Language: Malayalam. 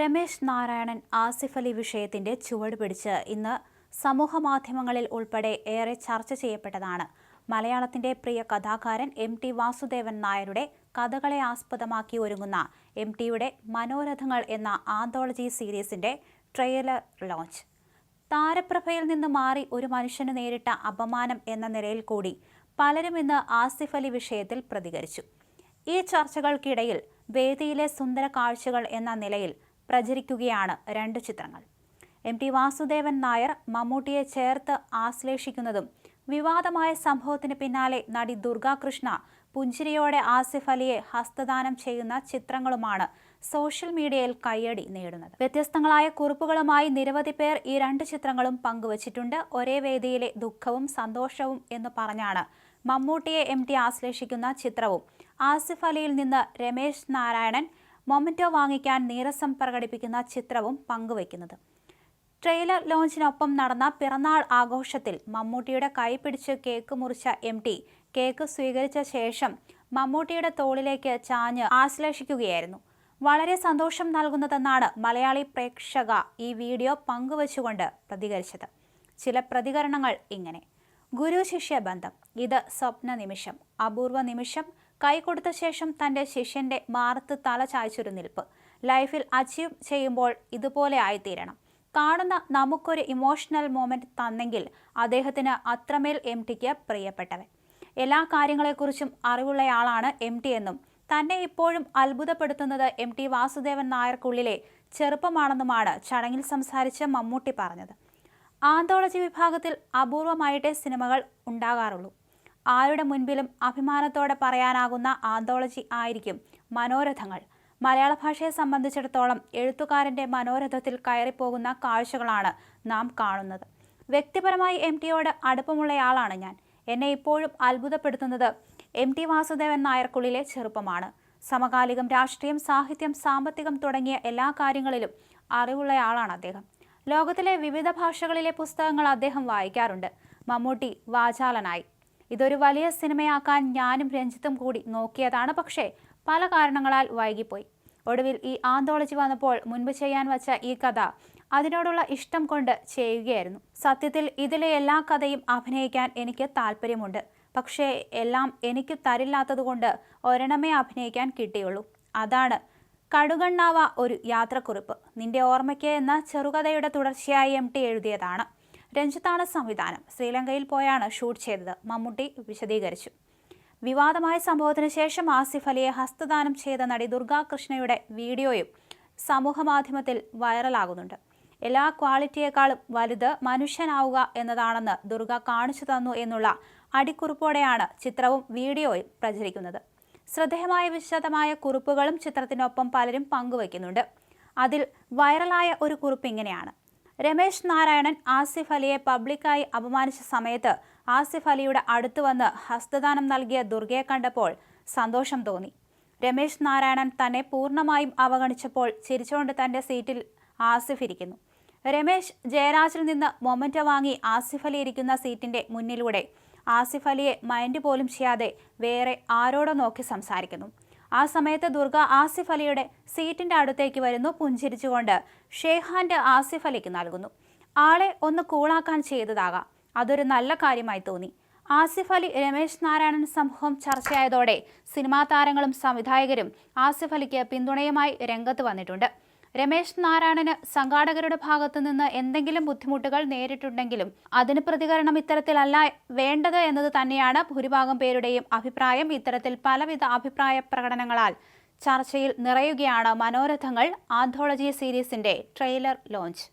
രമേശ് നാരായണൻ ആസിഫ് അലി വിഷയത്തിന്റെ ചുവട് പിടിച്ച് ഇന്ന് സമൂഹ മാധ്യമങ്ങളിൽ ഉൾപ്പെടെ ഏറെ ചർച്ച ചെയ്യപ്പെട്ടതാണ്. മലയാളത്തിന്റെ പ്രിയ കഥാകാരൻ എം ടി വാസുദേവൻ നായരുടെ കഥകളെ ആസ്പദമാക്കി ഒരുങ്ങുന്ന എം ടിയുടെ മനോരഥങ്ങൾ എന്ന ആന്തോളജി സീരീസിന്റെ ട്രെയിലർ ലോഞ്ച്. താരപ്രഭയിൽ നിന്ന് മാറി ഒരു മനുഷ്യന് നേരിട്ട അപമാനം എന്ന നിലയിൽ കൂടി പലരും ഇന്ന് ആസിഫ് അലി വിഷയത്തിൽ പ്രതികരിച്ചു. ഈ ചർച്ചകൾക്കിടയിൽ വേദിയിലെ സുന്ദര കാഴ്ചകൾ എന്ന നിലയിൽ പ്രചരിക്കുകയാണ് രണ്ട് ചിത്രങ്ങൾ. എം ടി വാസുദേവൻ നായർ മമ്മൂട്ടിയെ ചേർത്ത് ആശ്ലേഷിക്കുന്നതും വിവാദമായ സംഭവത്തിന് പിന്നാലെ നടി ദുർഗാകൃഷ്ണ പുഞ്ചിരിയോടെ ആസിഫ് അലിയെ ഹസ്തദാനം ചെയ്യുന്ന ചിത്രങ്ങളുമാണ് സോഷ്യൽ മീഡിയയിൽ കയ്യടി നേടുന്നത്. വ്യത്യസ്തങ്ങളായ കുറിപ്പുകളുമായി നിരവധി പേർ ഈ രണ്ട് ചിത്രങ്ങളും പങ്കുവച്ചിട്ടുണ്ട്. ഒരേ വേദിയിലെ ദുഃഖവും സന്തോഷവും എന്ന് പറഞ്ഞാണ് മമ്മൂട്ടിയെ എം ടി ആശ്ലേഷിക്കുന്ന ചിത്രവും. ആസിഫ് അലിയിൽ നിന്ന് രമേശ് നാരായണൻ മൊമന്റോ വാങ്ങിക്കാൻ നീരസം പ്രകടിപ്പിക്കുന്ന ചിത്രവും പങ്കുവയ്ക്കുന്നത്. ട്രെയിലർ ലോഞ്ചിനൊപ്പം നടന്ന പിറന്നാൾ ആഘോഷത്തിൽ മമ്മൂട്ടിയുടെ കൈ പിടിച്ച് കേക്ക് മുറിച്ച എം ടി കേക്ക് സ്വീകരിച്ച ശേഷം മമ്മൂട്ടിയുടെ തോളിലേക്ക് ചാഞ്ഞ് ആശ്ലേഷിക്കുകയായിരുന്നു. വളരെ സന്തോഷം നൽകുന്നതെന്നാണ് മലയാളി പ്രേക്ഷക ഈ വീഡിയോ പങ്കുവച്ചുകൊണ്ട് പ്രതികരിച്ചത്. ചില പ്രതികരണങ്ങൾ ഇങ്ങനെ. ഗുരു ശിഷ്യ ബന്ധം. ഇത് സ്വപ്ന നിമിഷം അപൂർവ നിമിഷം കൈ കൊടുത്ത ശേഷം തന്റെ ശിഷ്യന്റെ മാറത്ത് തല ചായ്ച്ചൊരു നിൽപ്പ്. ലൈഫിൽ അച്ചീവ് ചെയ്യുമ്പോൾ ഇതുപോലെ ആയിത്തീരണം. കാണുന്ന നമുക്കൊരു ഇമോഷണൽ മൊമെന്റ് തന്നെങ്കിൽ അദ്ദേഹത്തിന് അത്രമേൽ എം ടിക്ക് പ്രിയപ്പെട്ടവൻ. എല്ലാ കാര്യങ്ങളെക്കുറിച്ചും അറിവുള്ളയാളാണ് എം ടി എന്നും തന്നെ ഇപ്പോഴും അത്ഭുതപ്പെടുത്തുന്നത് എം ടി വാസുദേവൻ നായർക്കുള്ളിലെ ചെറുപ്പമാണെന്നുമാണ് ചടങ്ങിൽ സംസാരിച്ച് മമ്മൂട്ടി പറഞ്ഞത്. ആന്തോളജി വിഭാഗത്തിൽ അപൂർവമായിട്ടേ സിനിമകൾ ഉണ്ടാകാറുള്ളൂ. ആരുടെ മുൻപിലും അഭിമാനത്തോടെ പറയാനാകുന്ന ആന്തോളജി ആയിരിക്കും മനോരഥങ്ങൾ. മലയാള ഭാഷയെ സംബന്ധിച്ചിടത്തോളം എഴുത്തുകാരന്റെ മനോരഥത്തിൽ കയറിപ്പോകുന്ന കാഴ്ചകളാണ് നാം കാണുന്നത്. വ്യക്തിപരമായി എം ടിയോട് അടുപ്പമുള്ളയാളാണ് ഞാൻ. എന്നെ ഇപ്പോഴും അത്ഭുതപ്പെടുത്തുന്നത് എം ടി വാസുദേവൻ നായർക്കുള്ളിലെ ചെറുപ്പമാണ്. സമകാലികം രാഷ്ട്രീയം സാഹിത്യം സാമ്പത്തികം തുടങ്ങിയ എല്ലാ കാര്യങ്ങളിലും അറിവുള്ളയാളാണ് അദ്ദേഹം. ലോകത്തിലെ വിവിധ ഭാഷകളിലെ പുസ്തകങ്ങൾ അദ്ദേഹം വായിക്കാറുണ്ട്. മമ്മൂട്ടി വാചാലനായി. ഇതൊരു വലിയ സിനിമയാക്കാൻ ഞാനും രഞ്ജിത്തും കൂടി നോക്കിയതാണ്. പക്ഷേ പല കാരണങ്ങളാൽ വൈകിപ്പോയി. ഒടുവിൽ ഈ ആന്തോളജി വന്നപ്പോൾ മുൻപ് ചെയ്യാൻ വച്ച ഈ കഥ അതിനോടുള്ള ഇഷ്ടം കൊണ്ട് ചെയ്യുകയായിരുന്നു. സത്യത്തിൽ ഇതിലെ എല്ലാ കഥയും അഭിനയിക്കാൻ എനിക്ക് താല്പര്യമുണ്ട്. പക്ഷേ എല്ലാം എനിക്ക് തരില്ലാത്തതുകൊണ്ട് ഒരെണ്ണമേ അഭിനയിക്കാൻ കിട്ടിയുള്ളൂ. അതാണ് കടുകണ്ണാവ ഒരു യാത്രക്കുറിപ്പ്. നിന്റെ ഓർമ്മയ്ക്ക് എന്ന ചെറുകഥയുടെ തുടർച്ചയായി എം ടി എഴുതിയതാണ്. രഞ്ജിത്താണ് സംവിധാനം. ശ്രീലങ്കയിൽ പോയാണ് ഷൂട്ട് ചെയ്തത്. മമ്മൂട്ടി വിശദീകരിച്ചു. വിവാദമായ സംഭവത്തിന് ശേഷം ആസിഫ് അലിയെ ഹസ്തദാനം ചെയ്ത നടി ദുർഗാകൃഷ്ണയുടെ വീഡിയോയും സമൂഹമാധ്യമത്തിൽ വൈറലാകുന്നുണ്ട്. എല്ലാ ക്വാളിറ്റിയേക്കാളും വലുത് മനുഷ്യനാവുക എന്നതാണെന്ന് ദുർഗ കാണിച്ചു തന്നു എന്നുള്ള അടിക്കുറിപ്പോടെയാണ് ചിത്രവും വീഡിയോയും പ്രചരിക്കുന്നത്. ശ്രദ്ധേയമായ വിശദമായ കുറിപ്പുകളും ചിത്രത്തിനൊപ്പം പലരും പങ്കുവയ്ക്കുന്നുണ്ട്. അതിൽ വൈറലായ ഒരു കുറിപ്പ് ഇങ്ങനെയാണ്. രമേശ് നാരായണൻ ആസിഫ് അലിയെ പബ്ലിക്കായി അപമാനിച്ച സമയത്ത് ആസിഫ് അലിയുടെ അടുത്ത് വന്ന് ഹസ്തദാനം നൽകിയ ദുർഗയെ കണ്ടപ്പോൾ സന്തോഷം തോന്നി. രമേശ് നാരായണൻ തന്നെ പൂർണമായും അവഗണിച്ചപ്പോൾ ചിരിച്ചുകൊണ്ട് തന്റെ സീറ്റിൽ ആസിഫ് ഇരിക്കുന്നു. രമേശ് ജയരാജിൽ നിന്ന് മൊമന്റോ വാങ്ങി ആസിഫ് അലി ഇരിക്കുന്ന സീറ്റിന്റെ മുന്നിലൂടെ ആസിഫ് അലിയെ മൈൻഡ് പോലും ചെയ്യാതെ വേറെ ആരോടോ നോക്കി സംസാരിക്കുന്നു. ആ സമയത്ത് ദുർഗ ആസിഫ് അലിയുടെ സീറ്റിന്റെ അടുത്തേക്ക് വരുന്നു പുഞ്ചിരിച്ചുകൊണ്ട്. ഷേഹാന്റെ ആസിഫ് അലിക്ക് നൽകുന്നു. ആളെ ഒന്ന് കൂളാക്കാൻ ചെയ്തതാകാം. അതൊരു നല്ല കാര്യമായി തോന്നി. ആസിഫ് അലി രമേശ് നാരായണൻ സംഭവം ചർച്ചയായതോടെ സിനിമാ താരങ്ങളും സംവിധായകരും ആസിഫ് അലിക്ക് പിന്തുണയുമായി രംഗത്ത് വന്നിട്ടുണ്ട്. രമേശ് നാരായണന് സംഘാടകരുടെ ഭാഗത്തു നിന്ന് എന്തെങ്കിലും ബുദ്ധിമുട്ടുകൾ നേരിട്ടുണ്ടെങ്കിലും അതിന് പ്രതികരണം ഇത്തരത്തിലല്ല വേണ്ടത് എന്നത് തന്നെയാണ് ഭൂരിഭാഗം പേരുടെയും അഭിപ്രായം. ഇത്തരത്തിൽ പലവിധ അഭിപ്രായ പ്രകടനങ്ങളാൽ ചർച്ചയിൽ നിറയുകയാണ് മനോരഥങ്ങൾ. ആന്തോളജി സീരീസിന്റെ ട്രെയിലർ ലോഞ്ച്.